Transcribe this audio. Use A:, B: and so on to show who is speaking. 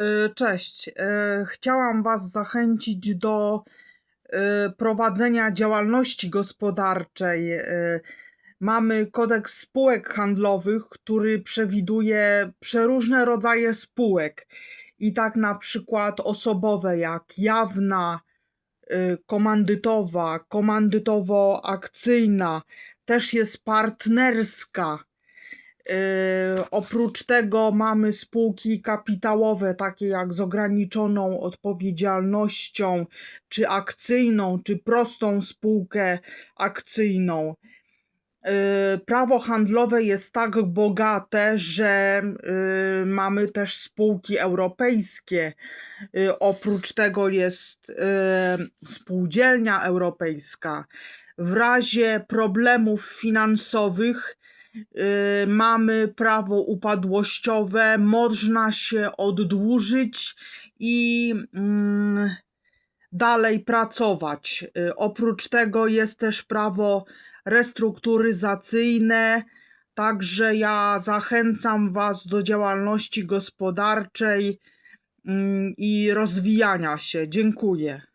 A: Y, Cześć. Y, Chciałam Was zachęcić do y, prowadzenia działalności gospodarczej. Mamy kodeks spółek handlowych, który przewiduje przeróżne rodzaje spółek. I tak na przykład osobowe, jak jawna, komandytowa, komandytowo-akcyjna, też jest partnerska. Yy, oprócz tego mamy spółki kapitałowe, takie jak z ograniczoną odpowiedzialnością, czy akcyjną, czy prostą spółkę akcyjną. Yy, prawo handlowe jest tak bogate, że yy, mamy też spółki europejskie. Oprócz tego jest spółdzielnia europejska. W razie problemów finansowych mamy prawo upadłościowe, można się oddłużyć i mm, dalej pracować. Y, Oprócz tego jest też prawo restrukturyzacyjne, także ja zachęcam Was do działalności gospodarczej mm, i rozwijania się. Dziękuję.